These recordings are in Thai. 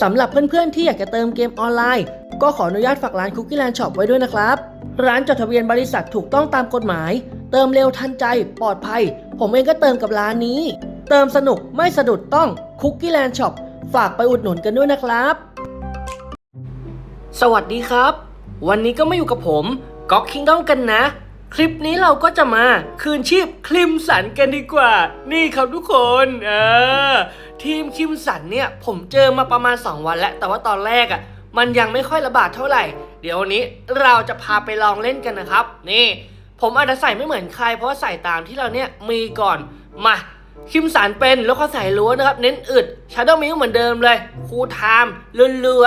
สำหรับเพื่อนๆที่อยากจะเติมเกมออนไลน์ ก็ขออนุญาตฝากร้าน Cookie Land Shop ไว้ด้วยนะครับ ร้านจดทะเบียนบริษัทถูกต้องตามกฎหมาย เติมเร็วทันใจ ปลอดภัย ผมเองก็เติมกับร้านนี้ เติมสนุกไม่สะดุดต้อง Cookie Land Shop ฝากไปอุดหนุนกันด้วยนะครับ สวัสดีครับ วันนี้ก็มาอยู่กับผมก๊อกคิงด้องกันนะ คลิปนี้เราก็จะมาคืนชีพคลิมสันกันดีกว่า นี่ครับทุกคนเออ ทีมคิมสันเนี่ยผมเจอมาประมาณ 2 วันแล้ว แต่ว่าตอนแรกอะ่ะมันยังไม่ค่อยระบาดเท่าไหร่ เดี๋ยววันนี้เราจะพาไปลองเล่นกันนะครับ นี่ ผมอาจจะใส่ไม่เหมือนใคร เพราะว่าใส่ตามที่เราเนี่ยมีก่อนมาคิมสันเป็นแล้วก็ใส่ล้วนนะครับ เน้นอึดชาร์ดมิวเหมือนเดิมเลยคูไทม์เรือ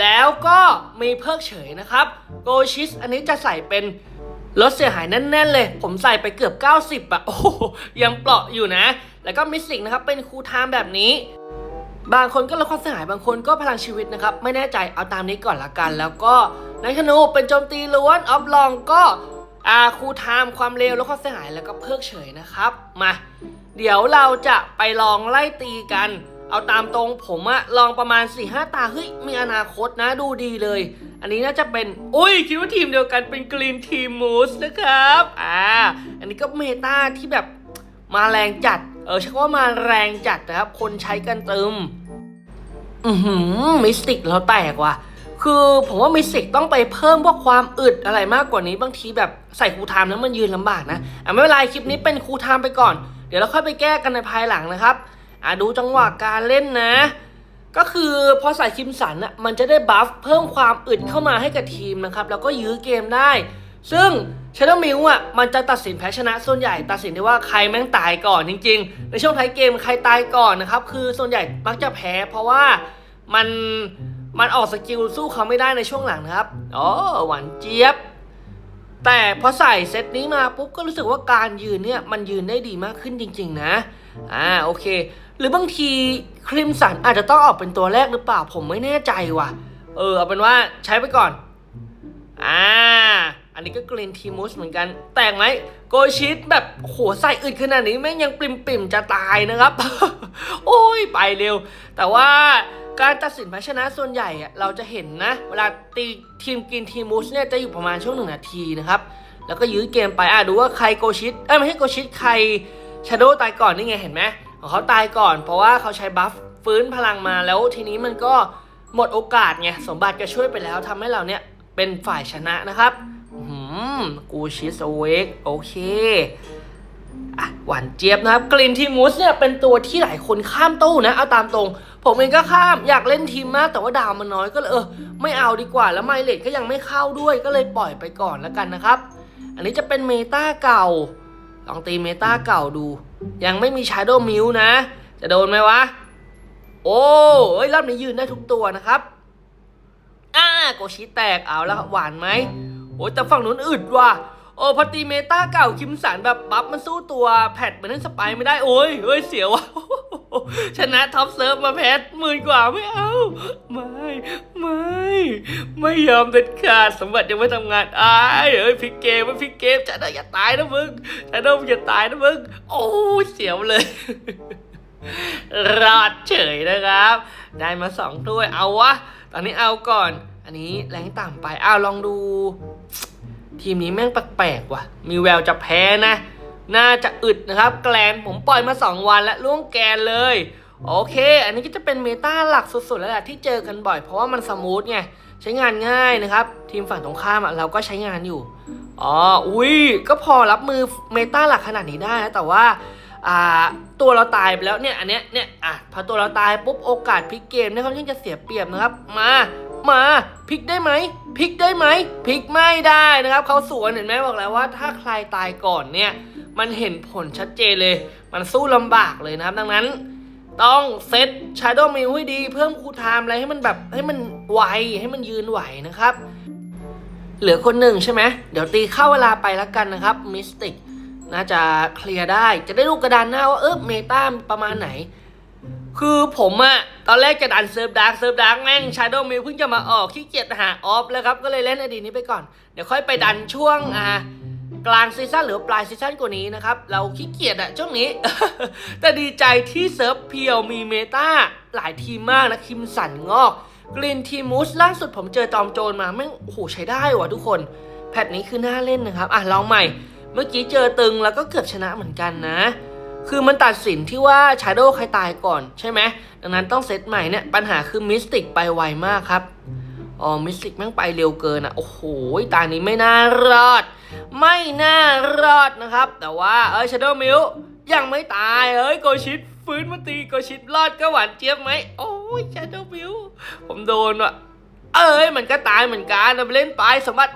แล้วก็มีเพิกเฉยนะครับโกชิสอันนี้จะใส่เป็นลดเสียหายแน่นๆเลย ผมใส่ไปเกือบ 90อะโอ้ยังเปราะอยู่นะ แล้วก็มิสซิกนะครับเป็นครูไทม์แบบนี้ บางคนก็ลดความเสียหายบางคนก็พลังชีวิตนะครับ ไม่แน่ใจเอาตามนี้ก่อนละกัน แล้วก็ในธนูเป็นโจมตีล้วนออฟลองก็อาคูไทม์ความเร็วลดความเสียหายแล้วก็เพิกเฉยนะครับมาเดี๋ยวเราจะไปลองไล่ตีกัน เอาตามตรงผมอะลองประมาณ4ี่หตาเฮ้ยมีอนาคตนะดูดีเลย อันนี้น่าจะเป็น อุ้ยคิดว่าทีมเดียวกันเป็นกรีนทีมมูสนะครับอ่าอันนี้ก็เมตาที่แบบมาแรงจัด ออใช่ว่ามาแรงจัดนะครับ คนใช้กันเติม อือหือมิสติกเราแตกว่ะ คือผมว่ามิสติกต้องไปเพิ่มพวกความอึดอะไรมากกว่านี้บางทีแบบใส่ครูไทม์แล้วมันยืนลำบากนะ อะไม่เป็นไรคลิปนี้เป็นครูไทม์ไปก่อน เดี๋ยวเราค่อยไปแก้กันในภายหลังนะครับ อะดูจังหวะการเล่นนะ ก็คือพอใส่คิมสันอะมันจะได้บัฟเพิ่มความอึดเข้ามาให้กับทีมนะครับ แล้วก็ยื้อเกมได้ ซึ่ง ชาร์มิวอะมันจะตัดสินแพ้ชนะส่วนใหญ่ตัดสินได้ว่าใครแม่งตายก่อนจริง ๆ ในช่วงท้ายเกมใครตายก่อนนะครับคือส่วนใหญ่มักจะแพ้ เพราะว่ามันมันออกสกิลสู้เขาไม่ได้ในช่วงหลังนะครับอ๋อหวานเจี๊ยบ แต่พอใส่เซตนี้มาปุ๊บก็รู้สึกว่าการยืนเนี่ยมันยืนได้ดีมากขึ้นจริง ๆ นะอ่าโอเค หรือบางทีคริมสันอาจจะต้องออกเป็นตัวแรกหรือเปล่าผมไม่แน่ใจว่ะ เออเอาเป็นว่าใช้ไปก่อนอ่า นนี้ก็กรีนทีมูสเหมือนกัน แตกไหมโกชิตแบบโหใส่อึดขนาดนี้แม่งยังปริมปิมจะตายนะครับ โอ้ยไปเร็ว แต่ว่าการตัดสินแพ้ชนะส่วนใหญ่อะเราจะเห็นนะ เวลาตีทีมกินทีมูสเนี่ยจะอยู่ประมาณช่วงหนึ่งนาทีนะครับ แล้วก็ยื้อเกมไปอะดูว่าใครโกชิตเอ้ยไม่ใช่โกชิตใครชาโดตายก่อนนี่ไงเห็นไหมของเขาตายก่อนเพราะว่าเขาใช้บัฟฟื้นพลังมาแล้วทีนี้มันก็หมดโอกาสไงสมบัติก็ช่วยไปแล้วทำให้เราเนี่ยเป็นฝ่ายชนะนะครับ มกูชิสเวกโอเคอะหวานเจี๊ยบนะครับ กลินทีมูสเนี่ยเป็นตัวที่หลายคนข้ามตู้นะ เอาตามตรง ผมเองก็ข้ามอยากเล่นทีมมาก แต่ว่าดาวมันน้อยก็เลยเออ ไม่เอาดีกว่าแล้วไมเลทก็ยังไม่เข้าด้วยก็เลยปล่อยไปก่อนแล้วกันนะครับ อันนี้จะเป็นเมตาเก่า ลองตีเมตาเก่าดู ยังไม่มีชาโดมิวนะ จะโดนไหมวะ โอ้ยรอบนี้ยืนได้ทุกตัวนะครับอ่าโกชิแตกเอาแล้วหวานไหม อ้ยแต่ฝั่งนู้นอึดว่ะโอ้พอตีเมตาเก่าคิมสันแบบบัฟมันสู้ตัวแพทเหมือนนั่นสไปไม่ได้โอ้ยเฮ้ยเสียว่ะชนะท็อปเซิร์ฟมาแพทหมื่นกว่าไม่เอา ไม่ ไม่ ไม่ยอมเด็ดขาดสมบัติยังไม่ทำงานอ้ายเอ้ยพิกเกมไม่พิกเกมจะได้อย่าตายนะมึงจะได้อย่าตายนะมึงโอ้เสียวเลยรอดเฉยนะครับ ได้มาสองถ้วยเอาวะ ตอนนี้เอาก่อน อันนี้แรงต่ำไป อ้าวลองดู ทีมนี้แม่งแปลกๆว่ะ มีแววจะแพ้นะ น่าจะอึดนะครับ แกลนผมปล่อยมา 2 วันแล้วล่วงแกนเลย โอเค อันนี้ก็จะเป็นเมตาหลักสุดๆ แล้วแหละที่เจอกันบ่อย เพราะว่ามันสมูทไง ใช้งานง่ายนะครับ ทีมฝั่งตรงข้ามอะเราก็ใช้งานอยู่ อ๋อ อุ้ย ก็พอรับมือเมตาหลักขนาดนี้ได้นะแต่ว่าอ่าตัวเราตายไปแล้วเนี่ยอันเนี้ยเนี่ยอะพอตัวเราตายปุ๊บโอกาสพลิกเกมเนี่ยเขายิ่งจะเสียเปรียบนะครับ มา มาพลิกได้ไหมพลิกได้ไหมพลิกไม่ได้นะครับเขาสวนเห็นไหมบอกแล้วว่า ถ้าใครตายก่อนเนี่ย มันเห็นผลชัดเจนเลย มันสู้ลำบากเลยนะครับ ดังนั้น ต้องเซตชาร์โดมิวให้ดี เพิ่มคูลไทม์อะไรให้มันแบบให้มันไวให้มันยืนไหวนะครับ เหลือคนหนึ่งใช่ไหมเดี๋ยวตีเข้าเวลาไปแล้วกันนะครับมิสติกน่าจะเคลียร์ได้จะได้รูกกระดานหน้าว่าเออเมตาประมาณไหน คือผมอะตอนแรกจะดันเซิร์ฟดาร์กเซิร์ฟดาร์กแม่งชาร์โดมิวเพิ่งจะมาออกขี้เกียจหาออฟแล้วครับ ก็เลยเล่นอดีตนี้ไปก่อน เดี๋ยวค่อยไปดันช่วงอ่ากลางซีซั่นหรือปลายซีซั่นกว่านี้นะครับ เราขี้เกียจอะช่วงนี้ แต่ดีใจที่เซิร์ฟเพียวมีเมตาหลายทีมมากนะ คิมสันงอกกรีนทีมูสล่าสุดผมเจอจอมโจรมาแม่งโอ้โหใช้ได้ว่ะทุกคน แพทนี้คือน่าเล่นนะครับ อะลองใหม่ เมื่อกี้เจอตึงแล้วก็เกือบชนะเหมือนกันนะ คือมันตัดสินที่ว่าชาโดว์ใครตายก่อนใช่ไหมดังนั้นต้องเซตใหม่เนี่ย ปัญหาคือมิสติกไปไวมากครับ อ๋อ มิสติกแม่งไปเร็วเกินอะ โอ้โห ตานี้ไม่น่ารอด ไม่น่ารอดนะครับ แต่ว่า เอ้ยชาโดว์มิวยังไม่ตาย เอ้ย โกชิดฟื้นมาตีโกชิดรอดก็หวานเจี๊ยบไหม โอ้ยชาโดว์มิวผมโดนว่ะ เอ้ย มันก็ตายเหมือนกันนะไปเล่นไปสมบัติ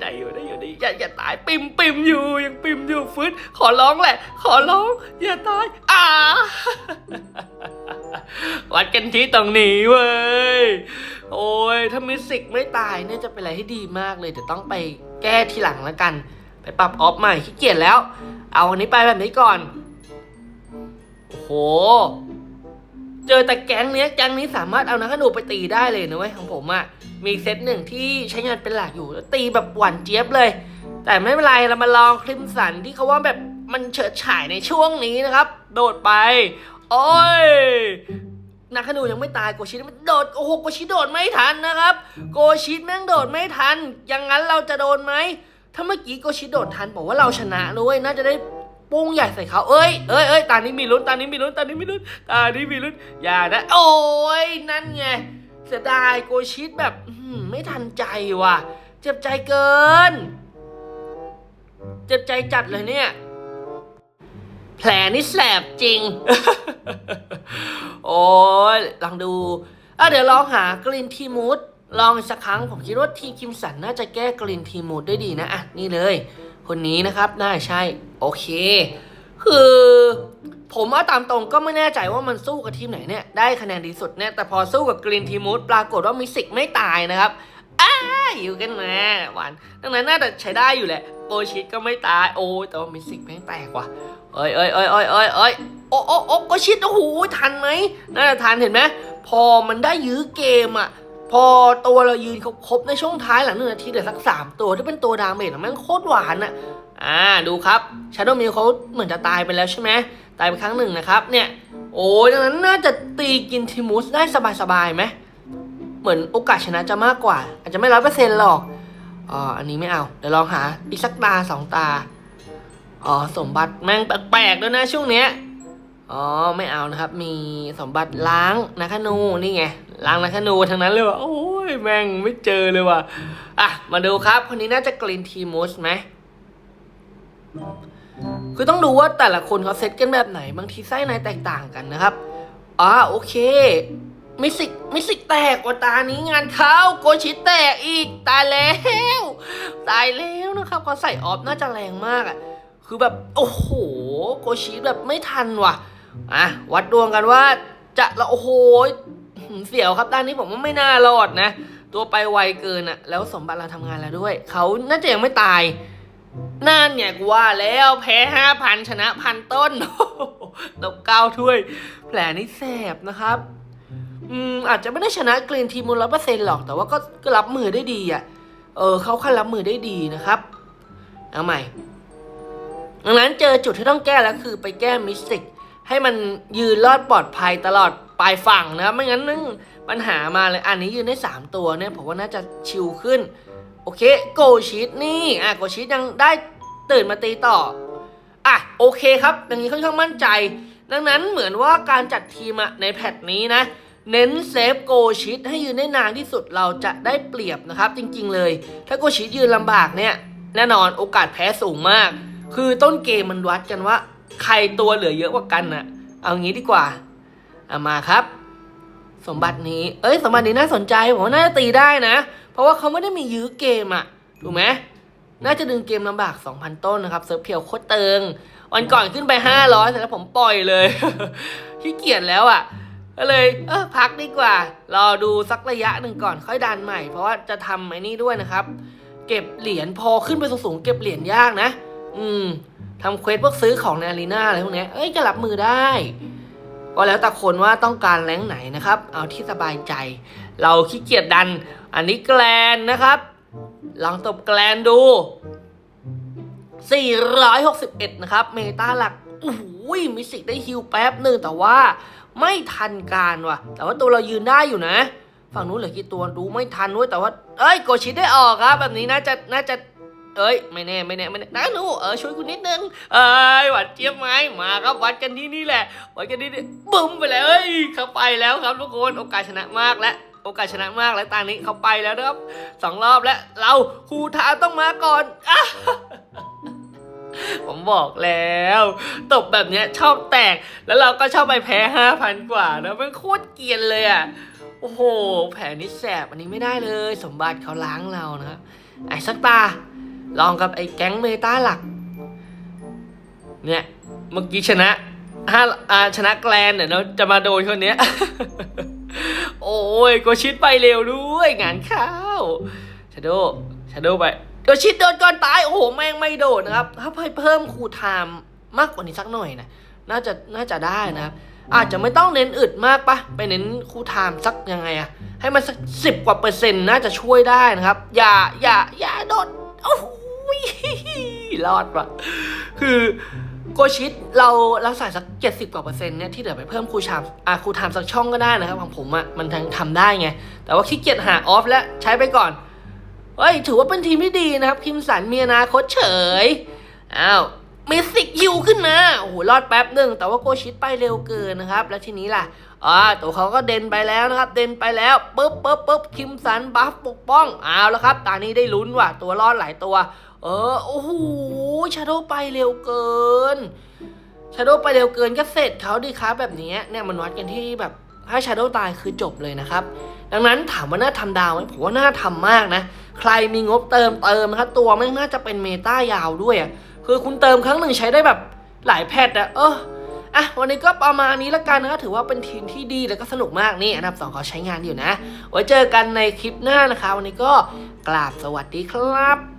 ได้อยู่ได้อยู่ได้อย่าอย่าตายปิมปิมอยู่ยังปิมอยู่ฟื้นขอร้องแหละ ขอร้องอย่าตายอ่าวัดกันที่ตรงนี้เว้ยโอ้ยถ้ามิสิกไม่ตายเนี่ยจะเป็นอะไรที่ดีมากเลยแต่ต้องไปแก้ทีหลังแล้วกัน ไปปรับออฟใหม่ขี้เกียจแล้ว เอาอันนี้ไปแบบนี้ก่อนโอ้โหเจอแต่แก๊งเนี้ยแก๊งนี้สามารถเอานักขนูไปตีได้เลยนะเว้ยของผมอะ่ะ มีเซตหนึ่งที่ใช้งานเป็นหลักอยู่ตีแบบหวานเจี๊ยบเลย แต่ไม่เป็นไรเรามาลองคลิมสันที่เขาว่าแบบมันเฉิดฉายในช่วงนี้นะครับ โดดไป โอ้ยนักขนูยังไม่ตายโกชิมันโดดโอ้โหโกชิโดดไม่ทันนะครับ โกชิแม่งโดดไม่ทันอย่างนั้นเราจะโดนไหมถ้าเมื่อกี้โกชิโดดทันบอกว่าเราชนะนะเว้ยน่าจะได้ปุ้งใหญ่ใส่เขาเอ้ยเอ้ยเอ้ยตานี้มีลุ้นตานี้มีลุ้นตานี้มีลุ้นตานี้มีลุ้นอย่านะโอ้ยนั่นไง เสียดายโกชิแบบไม่ทันใจว่ะ เจ็บใจเกิน เจ็บใจจัดเลยเนี่ย แผลนี่แสบจริง โอ้ยลองดูอะเดี๋ยวลองหากรีนทีมูดลองสักครั้งผมคิดว่าทีมคิมสันน่าจะแก้กรีนทีมูดได้ดีนะอะนี่เลย คนนี้นะครับน่าใช่ โอเค คือ ผมว่าตามตรงก็ไม่แน่ใจว่ามันสู้กับทีมไหนเนี่ย ได้คะแนนดีสุดเนี่ย แต่พอสู้กับกรีนทีมูดปรากฏว่ามิสิกไม่ตายนะครับอ้าอยู่กันมาหวานดังนั้นน่าจะใช้ได้อยู่แหละโอชิตก็ไม่ตายโอ้ยแต่ว่ามิสิกแม่งแตกว่ะเอ้ยเอ้ยเอ้ยเอ้ยเอ้ยเอ้ยโอ้โอ้โอ้ก็ชิดโอ้โหทันไหมน่าจะทันเห็นไหมพอมันได้ยื้อเกมอะพอตัวเรายืนครบในช่วงท้ายหลังหนึ่งนาทีเดี๋ยวสักสามตัวที่เป็นตัวดาเมจอะแม่งโคตรหวานอะ อ่าดูครับชาโดว์มิลเขาเหมือนจะตายไปแล้วใช่ไหมตายไปครั้งหนึ่งนะครับเนี่ยโอ้ยดังนั้นน่าจะตีกินทิมูสได้สบายๆไหมเหมือนโอกาสชนะจะมากกว่า อาจจะไม่ร้อยเปอร์เซ็นต์หรอกอ๋ออันนี้ไม่เอาเดี๋ยวลองหาอีกสักตาสองตาอ๋อสมบัติแม่งแปลกๆด้วยนะช่วงเนี้ยอ๋อไม่เอานะครับ มีสมบัติล้างนาคานูนี่ไงล้างนาคานูทั้งนั้นเลยว่ะโอ้ยแม่งไม่เจอเลยว่ะอะมาดูครับคนนี้น่าจะกรีนทีมูสไหม คือต้องดูว่าแต่ละคนเขาเซตกันแบบไหน บางทีไส้ในแตกต่างกันนะครับอ่าโอเคมิสิกมิสิกแตกว่าตานี้งานเขาโกชิแตกอีกตายแล้ว ตายแล้วนะครับเขาใส่ออฟน่าจะแรงมากอะคือแบบโอ้โหโกชีแบบไม่ทันว่ะอะวัดดวงกันว่าจะละโอ้โหเสียวครับด้านนี้ผมว่าไม่น่ารอดนะ ตัวไปไวเกินอะแล้วสมบัติเราทำงานแล้วด้วย เขาน่าจะยังไม่ตาย นั่นเนี่ยกูว่าแล้วแพ้ห้าพันชนะพันต้นตบเก้าถ้วย แผลนี่แสบนะครับ อืมอาจจะไม่ได้ชนะกรีนทีมูลร้อยเปอร์เซ็นต์หรอกแต่ว่าก็ก็รับมือได้ดีอะเออเขาขั้นรับมือได้ดีนะครับเอาใหม่ดังนั้นเจอจุดที่ต้องแก้แล้วคือไปแก้มิสติก ให้มันยืนรอดปลอดภัยตลอดปลายฝั่งนะไม่งั้นนึงปัญหามาเลยอันนี้ยืนได้ 3 ตัวเนี่ยผมว่าน่าจะชิลขึ้น โอเคโกชิดนี่อะโกชิดยังได้ตื่นมาตีต่ออะโอเคครับอย่างนี้ค่อนข้างมั่นใจ ดังนั้นเหมือนว่าการจัดทีมอะในแพทนี้นะ เน้นเซฟโกชิดให้ยืนได้นานที่สุดเราจะได้เปรียบนะครับ จริง ๆ เลย ถ้าโกชิดยืนลำบากเนี่ย แน่นอนโอกาสแพ้สูงมาก คือต้นเกมมันวัดกันว่า ใครตัวเหลือเยอะกว่ากันน่ะเอางี้ดีกว่าเอามาครับ สมบัตินี้ เอ้ย สมบัตินี้น่าสนใจผมว่าน่าจะตีได้นะ ราะว่าเขาไม่ได้มียื้อเกมอะถูกไหมน่าจะดึงเกมลำบาก 2,000 ต้นนะครับเซิร์ฟเพียวโคตรเติง วันก่อนขึ้นไป 500เสร็จแล้วผมปล่อยเลยขี้เกียจแล้วอะก็เลยเออพักดีกว่า รอดูสักระยะหนึ่งก่อนค่อยดันใหม่ เพราะว่าจะทำไอ้นี่ด้วยนะครับ เก็บเหรียญพอขึ้นไปสูงๆเก็บเหรียญยากนะ อืมทำเควสพวกซื้อของในอารีนาอะไรพวกเนี้ยเอ้ยก็รับมือได้ก็แล้วแต่คนว่าต้องการแรงไหนนะครับ เอาที่สบายใจ เราขี้เกียจดัน อันนี้แกลนนะครับ ลองตบแกลนดู 461 นะครับ เมตาหลักโอ้โหมิสิกได้ฮิวแป๊บหนึ่งแต่ว่าไม่ทันการว่ะ แต่ว่าตัวเรายืนได้อยู่นะ ฝั่งนู้นเหลือกี่ตัวดูไม่ทันด้วยแต่ว่า เอ้ย โกชิดได้ออกครับ แบบนี้น่าจะน่าจะเอ้ยไม่แน่ไม่แน่ไม่แน่นะหนูเออช่วยคุณนิดนึงเอ้ยหวัดเจี๊ยบไหมมาครับวัดกันที่นี่แหละวัดกันที่นี่บึ้มไปแล้วเอ้ยเข้าไปแล้วครับทุกคนโอกาสชนะมากแล้ว โอกาสชนะมากแล้วตอนนี้เขาไปแล้วนะครับสองรอบแล้วเราครูทาต้องมาก่อนอผมบอกแล้ว ตบแบบเนี้ยชอบแตกแล้วเราก็ชอบไปแพ้ห้าพันกว่านะมันโคตรเกียนเลยอะโอ้โห แผลนี้แสบอันนี้ไม่ได้เลย สมบัติเขาล้างเรานะครับไอ้สักตา ลองกับไอ้แก๊งเมตาหลัก เนี่ย เมื่อกี้ชนะห้าอ่าชนะแกลนเนี่ยเราจะมาโดนคนเนี้ย โอ้ยโกชิดไปเร็วด้วยงานเข้าวชาโดชาโดไปโกชิดโดนก่อนตาย โอ้โห แม่งไม่โดดนะครับ ถ้าเพิ่มคูลไทม์มากกว่านี้สักหน่อยนะน่าจะน่าจะได้นะครับ อาจจะไม่ต้องเน้นอึดมากปะไปเน้นคูลไทม์สักยังไงอะให้มันสักสิบกว่าเปอร์เซ็นต์น่าจะช่วยได้นะครับ อย่าอย่าอย่าโดดโอ้โหรอดปะคือ โกชิดเราเราใส่สักเจ็ดสิบกว่าเปอร์เซ็นต์เนี่ยที่เหลือไปเพิ่มคูลไทม์อะคูทม์สักช่องก็ได้นะครับของผมอะมันทั้งทำได้ไง แต่ว่าขี้เกียจหาออฟแล้วใช้ไปก่อนเฮ้ยถือว่าเป็นทีมที่ดีนะครับ คิมสันมีอนาคตเฉยอ้าวเมสิกยิวขึ้นมาโอ้โหรอดแป๊บหนึ่งแต่ว่าโกชิดไปเร็วเกินนะครับ แล้วทีนี้ล่ะอ่าตัวเขาก็เด่นไปแล้วนะครับ เด่นไปแล้วปุ๊บปุ๊บปุ๊บคิมสันบัฟปกป้องเอาแล้วครับตอนนี้ได้ลุ้นว่ะตัวรอดหลายตัว เออ โอ้โหชาโดไปเร็วเกินชาโดไปเร็วเกินก็เสร็จเขาดีครับแบบนี้เนี่ยมันวัดกันที่แบบถ้าชาโดตายคือจบเลยนะครับ ดังนั้นถามว่าน่าทำดาวไหมผมว่าน่าทำมากนะ ใครมีงบเติมเติมนะครับตัวไม่งน่าจะเป็นเมตายาวด้วยอะคือคุณเติมครั้งหนึ่งใช้ได้แบบหลายแพทอะเอออะวันนี้ก็ประมาณนี้ละกันนะถือว่าเป็นทีมที่ดีแล้วก็สนุกมากนี่อันดับสองเขาใช้งานอยู่นะไว้เจอกันในคลิปหน้านะคะ วันนี้ก็กราบสวัสดีครับ